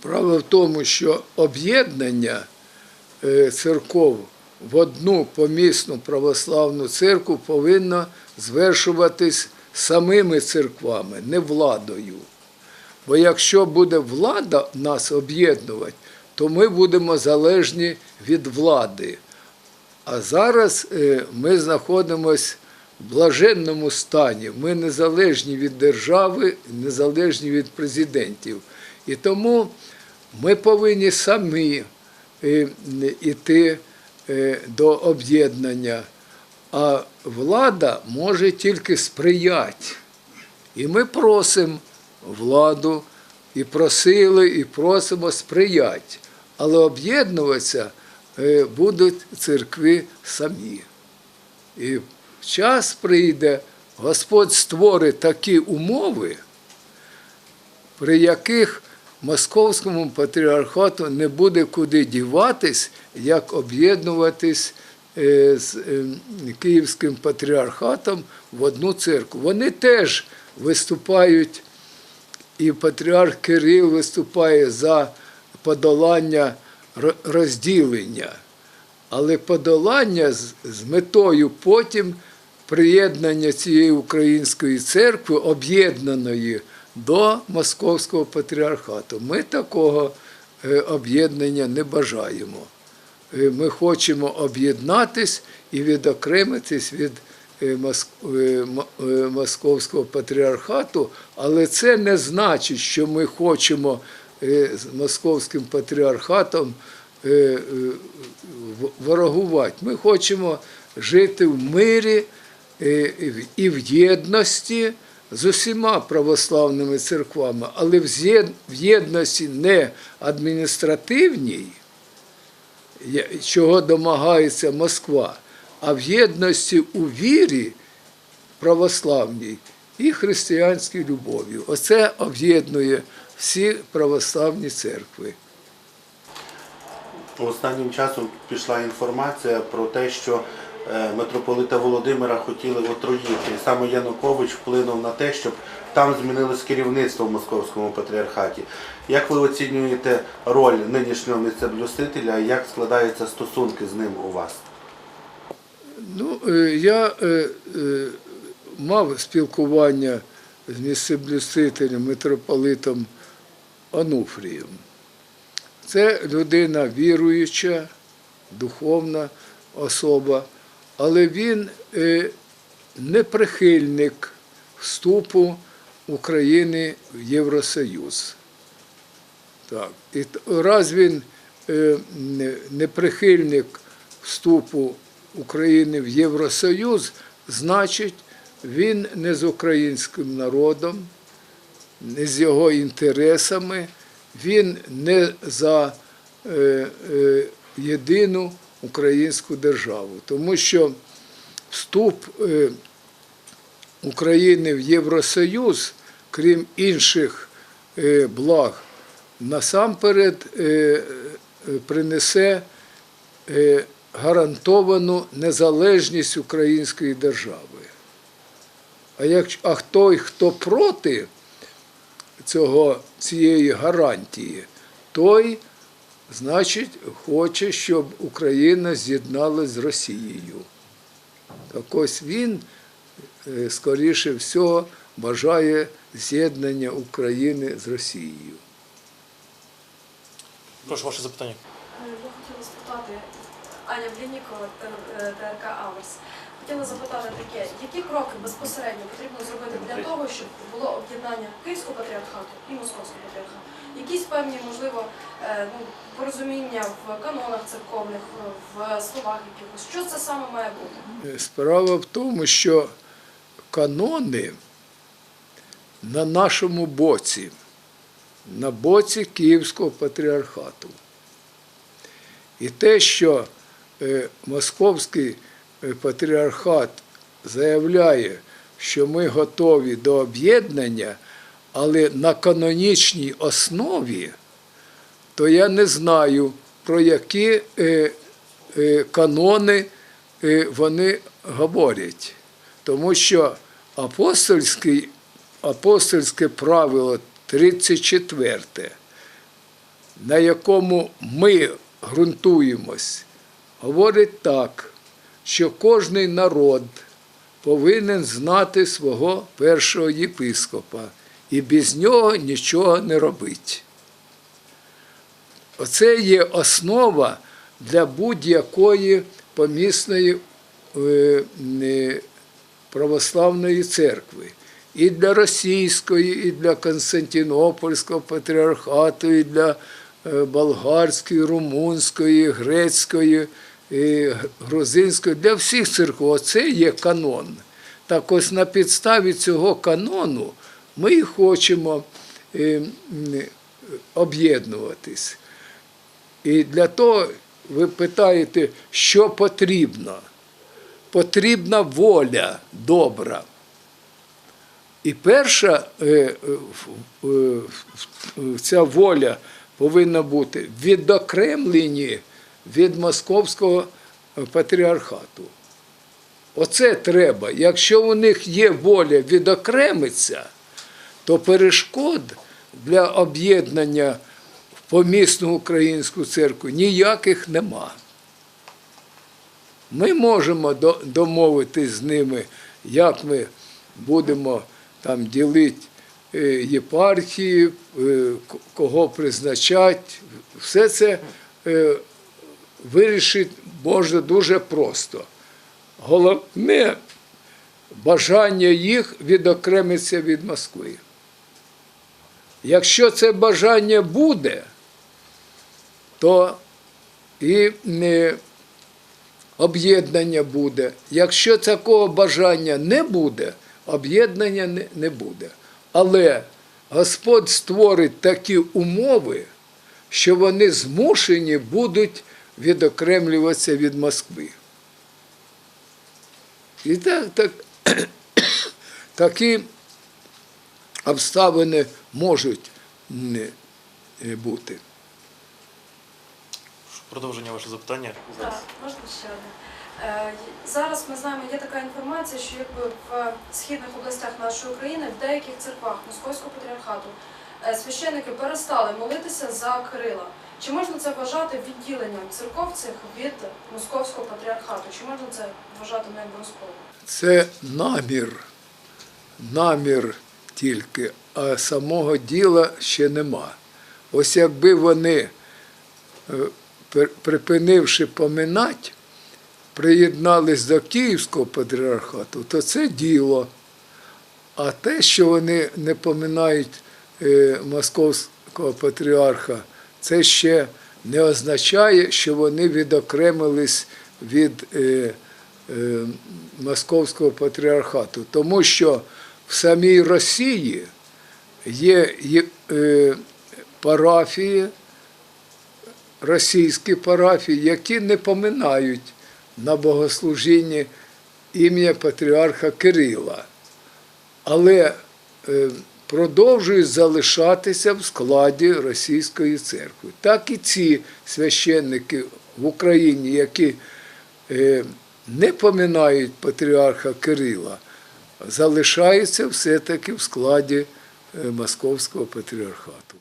Справа в тому, що об'єднання е, церков в одну помісну православну церкву повинно звершуватись самими церквами, не владою. Бо якщо буде влада нас об'єднувати, то ми будемо залежні від влади. А зараз е, ми знаходимося в блаженному стані. Ми незалежні від держави, незалежні від президентів. І тому ми повинні самі е, йти е, до об'єднання, а влада може тільки сприяти. І ми просимо владу, і просили, і просимо сприяти. Але об'єднуватися е, будуть церкви самі. І час прийде, Господь створить такі умови, при яких Московському патріархату не буде куди діватись, як об'єднуватись е, з е, Київським патріархатом в одну церкву. Вони теж виступають, і патріарх Кирил виступає за подолання розділення, але подолання з, метою потім приєднання цієї української церкви, об'єднаної до Московського патріархату. Ми такого е, об'єднання не бажаємо. Е, Ми хочемо об'єднатись і відокремитись від е, Московського патріархату, але це не значить, що ми хочемо з Московським патріархатом ворогувати. Ми хочемо жити в мирі і в єдності з усіма православними церквами, але в єдності не адміністративній, чого домагається Москва, а в єдності у вірі православній і християнській любові. Оце об'єднує всі православні церкви. Останнім часом пішла інформація про те, що митрополита Володимира хотіли отруїти. Саме Янукович вплинув на те, щоб там змінилось керівництво в московському патріархаті. Як ви оцінюєте роль нинішнього місцеблюстителя і як складаються стосунки з ним у вас? Ну, е, я е, е, мав спілкування з місцеблюстителем, митрополитом Ануфрієм. Це людина віруюча, духовна особа, але він е, не прихильник вступу України в Євросоюз. Так. І раз він е, не- прихильник вступу України в Євросоюз, значить, він не з українським народом, не з його інтересами, він не за е, єдину українську державу. Тому що вступ е, України в Євросоюз, крім інших е, благ, насамперед е, принесе гарантовану незалежність української держави. А, як, а хто, хто проти цього, цієї гарантії, той, значить, хоче, щоб Україна з'єдналась з Росією. Так ось він, е, скоріше всього, бажає з'єднання України з Росією. Прошу ваше запитання. Е, Я хотіла спитати, Аня Блінікова, Т- ТРК Аверс. Хотіла запитати таке, які кроки безпосередньо потрібно зробити для того, щоб було об'єднання Київського патріархату і Московського патріархату? Якісь певні, можливо, е, ну, порозуміння в канонах церковних, в словах якихось. Що це саме має бути? Справа в тому, що канони на нашому боці, на боці Київського патріархату. І те, що е, Московський е, патріархат заявляє, що ми готові до об'єднання, але на канонічній основі, то я не знаю, про які е, е, канони е, вони говорять. Тому що апостольський, апостольське правило 34 на якому ми ґрунтуємось, говорить так, що кожний народ повинен знати свого першого єпископа і без нього нічого не робить. Оце є основа для будь-якої помісної е, е, православної церкви. І для російської, і для Константинопольського патріархату, і для е, болгарської, румунської, грецької, грузинської, для всіх церков. Це є канон. Так ось на підставі цього канону ми хочемо е, об'єднуватись. І для того ви питаєте, що потрібно? Потрібна воля добра. І перша е, е, ця воля повинна бути відокремлені від московського патріархату. Оце треба. Якщо у них є воля відокремитися, то перешкод для об'єднання в помісну українську церкву ніяких нема. Ми можемо до- домовитись з ними, як ми будемо там ділити е, єпархії, е, кого призначати. Все це е, вирішити можна дуже просто. Головне бажання їх відокремитися від Москви. Якщо це бажання буде, то і об'єднання буде. Якщо такого бажання не буде, об'єднання не буде. Але Господь створить такі умови, що вони змушені будуть відокремлюватися від Москви. І так, так, такі обставини можуть бути. Продовження ваше запитання. Зараз. Так, можна ще одне. Е, Зараз ми знаємо, є така інформація, що якби в східних областях нашої України в деяких церквах Московського патріархату е, священники перестали молитися за Кирила. Чи можна це вважати відділенням церков від Московського патріархату? Чи можна це вважати не обов'язково? Це намір, намір тільки, а самого діла ще нема. Ось якби вони, е, припинивши поминать, приєднались до Київського патріархату, то це діло. А те, що вони не поминають е, московського патріарха, це ще не означає, що вони відокремились від е, е, московського патріархату. Тому що в самій Росії є е, парафії, російські парафії, які не поминають на богослужінні ім'я патріарха Кирила, але е, продовжують залишатися в складі російської церкви. Так і ці священники в Україні, які е, не поминають патріарха Кирила, залишаються все-таки в складі е, Московського патріархату.